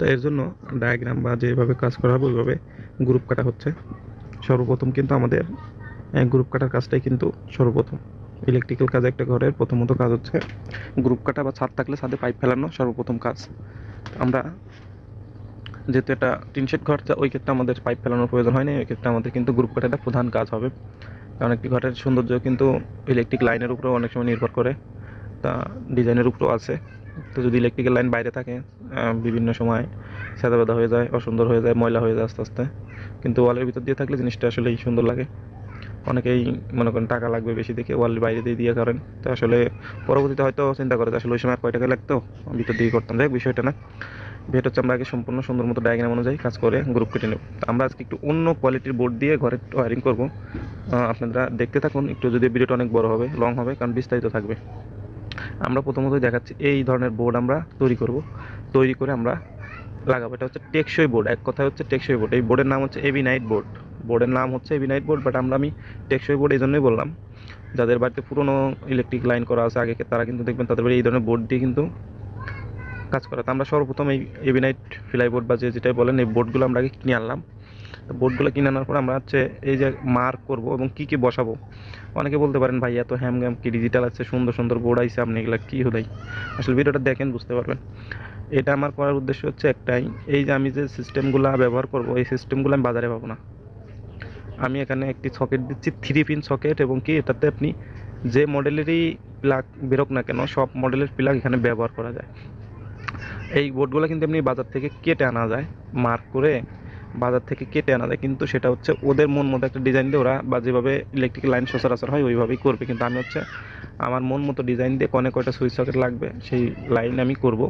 তো এর জন্য ডায়াগ্রাম বা যেভাবে কাজ করা হবে, ওইভাবে গ্রুপ কাটা হচ্ছে। সর্বপ্রথম কিন্তু আমাদের গ্রুপ কাটার কাজটাই কিন্তু সর্বপ্রথম। ইলেকট্রিক্যাল কাজ একটা ঘরের প্রথমত কাজ হচ্ছে গ্রুপ কাটা বা ছাদ থাকলে ছাদে পাইপ ফেলানো সর্বপ্রথম কাজ। আমরা যেহেতু এটা টিনশেড ঘর ওই ক্ষেত্রে আমাদের পাইপ ফেলানোর প্রয়োজন হয় না ওই ক্ষেত্রে আমাদের কিন্তু গ্রুপ কাটাটা প্রধান কাজ হবে। কারণ একটি ঘরের সৌন্দর্য কিন্তু ইলেকট্রিক লাইনের উপরেও অনেক সময় নির্ভর করে। তা ডিজাইনের উপরেও আছে। তো যদি ইলেকট্রিক্যাল লাইন বাইরে থাকে বিভিন্ন সময় সাদা বাদা হয়ে যায়, অসুন্দর হয়ে যায়, ময়লা হয়ে যায় আস্তে আস্তে। কিন্তু ওয়ালের ভিতর দিয়ে থাকলে জিনিসটা আসলেই সুন্দর লাগে। অনেকেই মনে করেন টাকা লাগবে বেশি দেখে ওয়ালের বাইরে দিয়ে দিয়ে করেন। তো আসলে পরবর্তীতে হয়তো চিন্তা করে আসলে ওই সময় কয় টাকা লাগতো? ভিতর দিয়ে করতাম। যাই বিষয়টা না। ভেট হচ্ছে আমরা আগে সম্পূর্ণ সুন্দর মতো ডায়াগ্রাম অনুযায়ী কাজ করে গ্রুপ কেটে নেব। আমরা আজকে একটু অন্য কোয়ালিটির বোর্ড দিয়ে ঘরে ওয়ারিং করব। আপনারা দেখতে থাকুন। একটু যদি ভিডিওটা অনেক বড় হবে লং হবে, কারণ বিস্তারিত থাকবে। আমরা প্রথমত দেখাচ্ছি এই ধরনের বোর্ড আমরা তৈরি করব। তৈরি করে আমরা লাগাবো। এটা হচ্ছে টেকসই বোর্ড এক কথা হচ্ছে টেকসই বোর্ড এই বোর্ডের নাম হচ্ছে এবি নাইট বোর্ড বোর্ডের নাম হচ্ছে এবি নাইট বোর্ড বাট আমরা আমি টেকসই বোর্ড এই জন্যই বললাম। যাদের বাড়িতে পুরনো ইলেকট্রিক লাইন করা আছে, আগে তারা কিন্তু দেখবেন তাদের বাড়ি এই ধরনের বোর্ড দিয়ে কিন্তু কাজ করা। তো আমরা সর্বপ্রথম এই এবি নাইট ফিলাই বোর্ড বা যে যেটাই বলেন, এই বোর্ডগুলো আমরা আগে কিনে আনলাম। বোর্ডগুলো কিনে আনার পর আমরা হচ্ছে এই যে মার্ক করব এবং কি কি বসাবো। অনেকে বলতে পারেন, ভাই, এত হ্যাম গ্যাম কি ডিজিটাল আছে? সুন্দর সুন্দর বোর্ড আইছে, আপনি এগুলো কী হলাই আসলে ভিডিওটা দেখেন, বুঝতে পারবেন। এটা আমার করার উদ্দেশ্য হচ্ছে একটাই, এই যে আমি যে সিস্টেমগুলো ব্যবহার করব, এই সিস্টেমগুলো আমি বাজারে পাবো না। আমি এখানে একটি সকেট দিচ্ছি থ্রি পিন সকেট এবং কি এটাতে আপনি যে মডেলেরই প্লাগ বেরোক না কেন, সব মডেলের প্লাগ এখানে ব্যবহার করা যায়। এই বোর্ডগুলো কিন্তু এমনি বাজার থেকে কেটে আনা যায়, মার্ক করে বাজার থেকে কেটে আনা যায়, কিন্তু সেটা হচ্ছে ওদের মন মতো একটা ডিজাইন দিয়ে ওরা বা যেভাবে ইলেকট্রিক লাইন সচরাচর হয়, ওইভাবেই করবে। কিন্তু আমি হচ্ছে আমার মন মতো ডিজাইন দিয়ে কনে কয়টা সুইচ সকেট লাগবে, সেই লাইন আমি করব।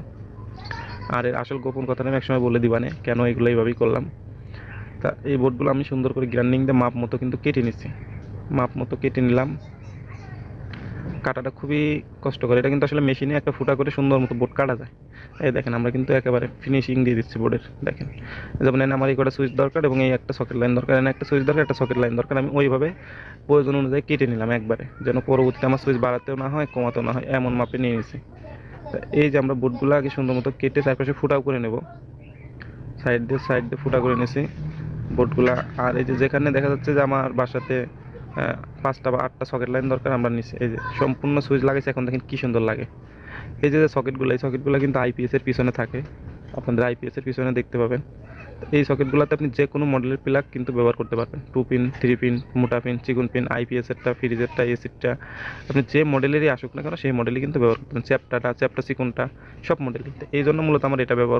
আর এর আসল গোপন কথাটা আমি একসময় বলে দিবানে, কেন এগুলো এইভাবেই করলাম। তা এই বোর্ডগুলো আমি সুন্দর করে গ্রাইন্ডিং দিয়ে মাপ মতো কিন্তু কেটে নিচ্ছি। মাপ মতো কেটে নিলাম। কাটাটা খুবই কষ্ট করে এটা কিন্তু আসলে মেশিনে একটা ফুটা করে সুন্দর মতো বোর্ড কাটা যায়। এই দেখেন, আমরা কিন্তু একেবারে ফিনিশিং দিয়ে দিচ্ছি বোর্ডের দেখেন। যেমন এনে আমার এই কটা সুইচ দরকার এবং এই একটা সকেট লাইন দরকার। এনে একটা সুইচ দরকার, একটা সকেট লাইন দরকার। আমি ওইভাবে প্রয়োজন অনুযায়ী কেটে নিলাম একবারে, যেন পরবর্তীতে আমার সুইচ বাড়াতেও না হয়, কমাতেও না হয়, এমন মাপে নিয়ে নিছি। এই যে আমরা বোর্ডগুলো আগে সুন্দর মতো কেটে চারপাশে ফুটাও করে নেব। সাইড দিয়ে সাইড দিয়ে ফুটা করে নিয়েছি বোর্ডগুলা আর এই যে যেখানে দেখা যাচ্ছে যে আমার বাসাতে পাঁচটা বা আটটা সকেট লাইন দরকার, আমরা নিছি। এই যে সম্পূর্ণ সুইচ লাগাইছে, এখন দেখেন কি সুন্দর লাগে। এই যে সকেটগুলো এই সকেটগুলো কিন্তু আইপিএসের পিছনে থাকে। আপনাদের আইপিএসের পিছনে দেখতে পাবেন। এই সকেটগুলোতে আপনি যে কোনো মডেলের প্লাগ কিন্তু ব্যবহার করতে পারবেন। টু পিন থ্রি পিন মোটা পিন চিকুন পিন আইপিএস এরটা ফ্রিজেরটা এসিরটা আপনি যে মডেলেরই আসুক না কেন, সেই মডেলই কিন্তু ব্যবহার করতে পারেন চ্যাপটাটা চ্যাপটা চিকুনটা, সব মডেলই এই জন্য মূলত আমার এটা ব্যবহার